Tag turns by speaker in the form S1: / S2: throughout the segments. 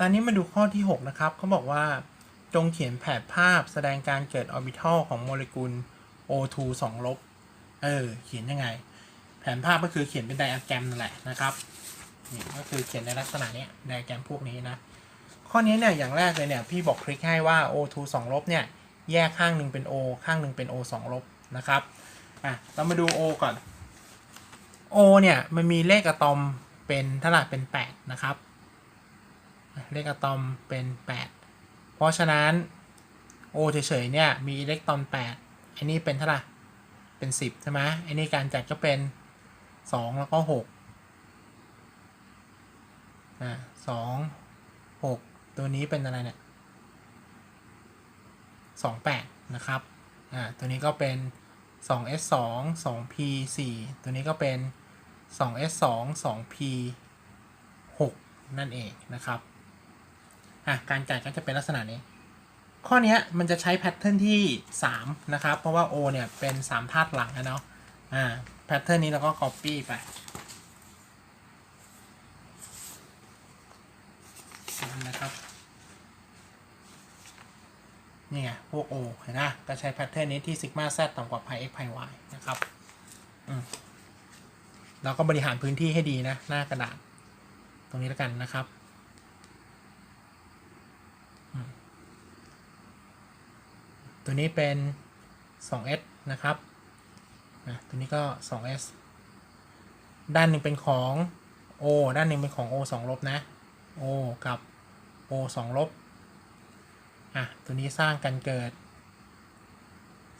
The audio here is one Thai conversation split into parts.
S1: ตอนนี้มาดูข้อที่ 6 นะครับเขาบอกว่า จงเขียนแผนภาพแสดงการเกิดออร์บิทัลของโมเลกุล O2 2ลบ เออ เขียนยังไง แผนภาพก็คือเขียนเป็นไดอะแกรมนั่นแหละนะครับ นี่ก็คือเขียนในลักษณะนี้ไดอะแกรมพวกนี้นะ ข้อนี้เนี่ย อย่างแรกเลยเนี่ย พี่บอกคลิกให้ว่า O2 2ลบเนี่ย แยกข้างหนึ่งเป็น O ข้างหนึ่งเป็น O 2ลบนะครับ อะ เรามาดู O ก่อน O เนี่ย มันมีเลขอะตอมเป็นเท่าไหร่เป็น 8 นะครับ เลขอะตอมเป็น 8 เพราะฉะนั้น O เฉยๆเนี่ยมีอิเล็กตรอน 8 อันนี้เป็นเท่าไหร่ เป็น 10 ใช่ไหมอันนี้การจัดก็เป็น 2 แล้วก็6อ่าสองหกตัวนี้เป็นอะไรเนี่ยสองแปดนะครับ อ่า ตัวนี้ก็เป็นสอง s สองสอง p สี่ตัวนี้ก็เป็นสอง s สองสอง p หกนั่นเองนะครับ อะการจัดก็จะเป็นลักษณะนี้ ข้อนี้มันจะใช้แพทเทิร์นที่ 3 นะครับ เพราะว่า O เนี่ยเป็น 3 ธาตุหลังนะเนาะอ่าแพทเทิร์นนี้เราก็ copy ไปนะครับนี่ไงพวก O เห็นไหมก็ใช้แพทเทิร์นนี้ที่ซิกมา Z ต่ำกว่า pi x pi y นะครับอืมเราก็บริหารพื้นที่ให้ดีนะ หน้ากระดาษ ตรงนี้แล้วกันนะครับอืม ตัวนี้เป็น 2s นะครับอะตัวนี้ก็ 2s ด้านหนึ่งเป็นของ O ด้านหนึ่งเป็นของ O 2ลบนะ O กับ O 2ลบอะตัวนี้สร้างกันเกิด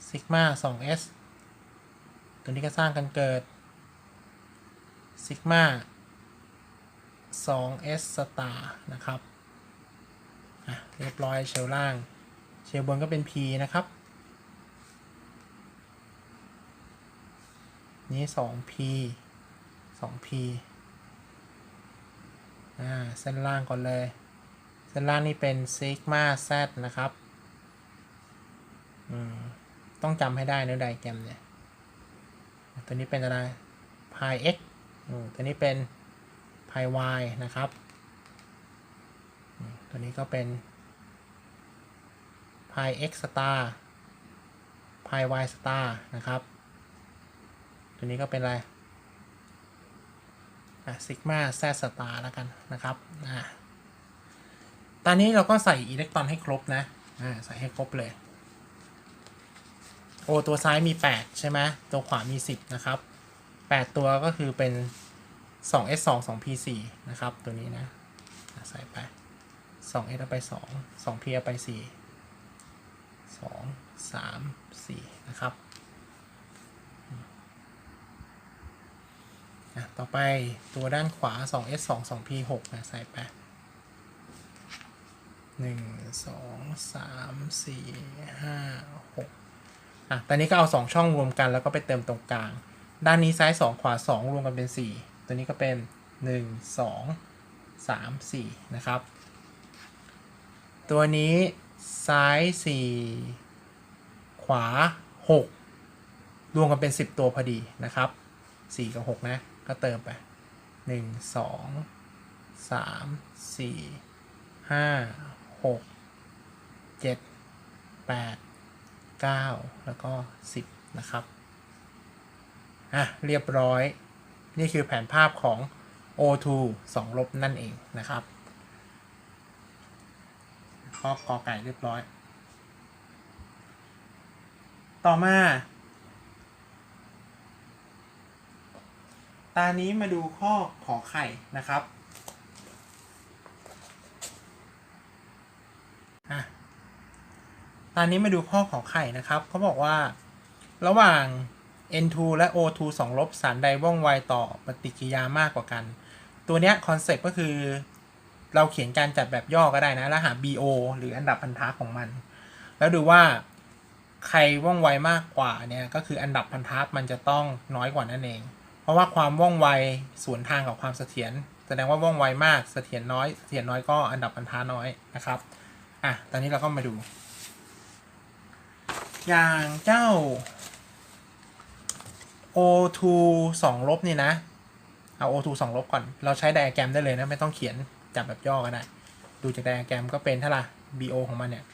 S1: ซิกมา 2s ตัวนี้ก็สร้างกันเกิดซิกมา 2s สตาร์นะครับอะเรียบร้อยเชลล่าง เชลบนก็เป็น p นะครับ นี้ 2p 2p อ่า เส้นล่างก่อนเลย เส้นล่างนี่เป็นซิกมาแซนะครับ อืม ต้องจำให้ได้นะไดแกรมเนี่ย ตัวนี้เป็นอะไร pi x อืมตัวนี้เป็น pi y นะครับ ตัวนี้ก็เป็น pi x star pi y star นะครับ ตัวนี้ก็เป็นอะไรซิกมาแซสตาร์แล้วกันนะครับอ่าตอนนี้เราก็ใส่อิเล็กตรอนให้ครบนะอ่าใส่ให้ครบเลย โอตัวซ้ายมี 8 ใช่ไหมตัวขวามี 10 นะครับ 8 ตัวก็คือเป็น 2s 2 2 p 4 นะครับ ตัวนี้นะ ใส่ไป 2s เอาไป 2 2p เอาไป 4 2 3 4นะครับอะต่อไปตัวด้านขวา 2s 2 2 p 6นะใส่ไปหนึ่งสองสามสี่ห้าหกอะ ตอนนี้ก็เอา2ช่องรวมกันแล้วก็ไปเติมตรงกลาง ด้านนี้ซ้าย2ขวา2รวมกันเป็น4ตัวนี้ก็เป็น1 2 3 4นะครับ ตัวนี้ ซ้าย 4 ขวา 6 รวมกันเป็น 10 ตัวพอดีนะครับ 4 กับ 6 นะ ก็เติมไป 1 2 3 4 5 6 7 8 9 แล้วก็ 10 นะครับ อะ เรียบร้อย นี่คือแผนภาพของ O2 2 ลบนั่นเองนะครับ อกอไก่เรียบร้อย ต่อมา ตานี้มาดูข้อขอไข่นะครับอะตอนนี้มาดูข้อขอไข่นะครับ เขาบอกว่า ระหว่าง N2 และ O2 2ลบสารใดว่องไวต่อปฏิกิริยามากกว่ากัน ตัวเนี้ยคอนเซ็ปต์ก็คือ เราเขียนการจัดแบบย่อก็ได้นะ แล้วหา BO หรืออันดับพันธะของมัน แล้วดูว่าใครว่องไวมากกว่าเนี่ยก็คืออันดับพันธะมันจะต้องน้อยกว่านั่นเอง เพราะว่าความว่องไวสวนทางกับความเสถียรแสดงว่าว่องไวมากเสถียรน้อยเสถียรน้อยก็อันดับพันธะน้อยนะครับอะตอนนี้เราก็มาดู อย่างเจ้า O2 2ลบนี่นะเอา O2 2ลบก่อน เราใช้ไดอะแกรมได้เลยนะ ไม่ต้องเขียน จับแบบย่อก็ได้ ดูจากไดอะแกรมก็เป็นเท่าไหร่ BO ของมันเนี่ย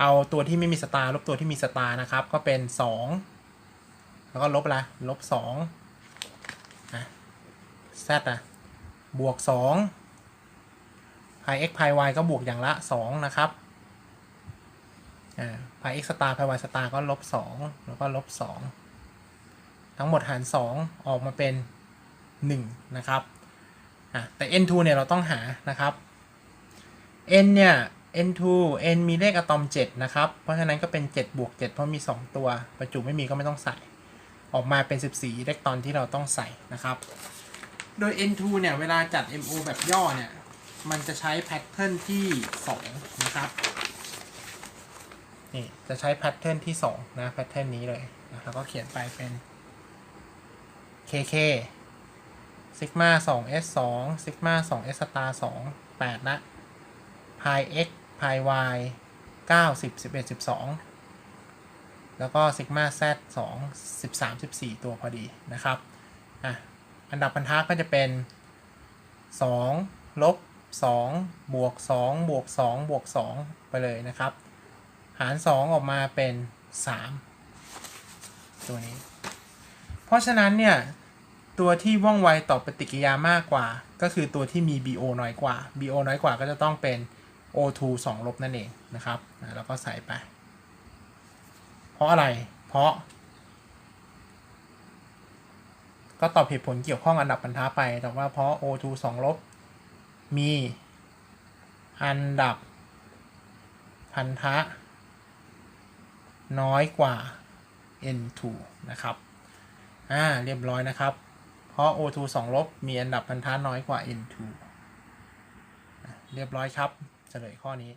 S1: เอาตัวที่ไม่มีสตาร์ลบตัวที่มีสตาร์นะครับ ก็เป็น 2 แล้วก็ลบละลบ2อะ z อะ บวก2 pi x pi y ก็บวกอย่างละ 2 นะครับอ่า pi x สตาร์ pi y สตาร์ก็ลบ2แล้วก็ลบ2ทั้งหมดหาร 2 ออกมาเป็น 1 นะครับ อะแต่ n2 เนี่ยเราต้องหานะครับ n เนี่ย n2 n มีเลขอะตอม 7 นะครับ เพราะฉะนั้นก็เป็น 7 บวก 7 เพราะมี 2 ตัว ประจุไม่มีก็ไม่ต้องใส่ ออกมาเป็น 14อิเล็กตรอนที่เราต้องใส่นะครับ โดย n2 เนี่ย เวลาจัด mo แบบย่อเนี่ย มันจะใช้แพทเทิร์นที่ 2 นะครับนี่จะใช้แพทเทิร์นที่ 2 นะแพทเทิร์นนี้เลยนะแล้วก็เขียนไปเป็น kk ซิกมา2 s 2ซิกมา2 s สตาร์2 8ละ pi x pi y 9 10 11 12แล้วก็ซิกมา z 2 13 14ตัวพอดีนะครับอะอันดับพันธะก็จะเป็น2ลบ2บวก2บวก2บวก2ไปเลยนะครับ หาร2ออกมาเป็น3ตัวนี้ เพราะฉะนั้นเนี่ย ตัวที่ว่องไวต่อปฏิกิริยามากกว่า ก็คือตัวที่มี BO น้อยกว่า BO น้อยกว่าก็จะต้องเป็น O2 2ลบนั่นเองนะครับแล้วก็ใส่ไป เพราะอะไร เพราะ ก็ตอบเหตุผลเกี่ยวข้องอันดับพันธะไป แต่ว่าเพราะ O2 2ลบมีอันดับพันธะน้อยกว่า N2 นะครับ อ่า เรียบร้อยนะครับ ราะ O2 2 ลบ มีอันดับพันธะน้อยกว่า N2 เรียบร้อยครับเฉลยข้อนี้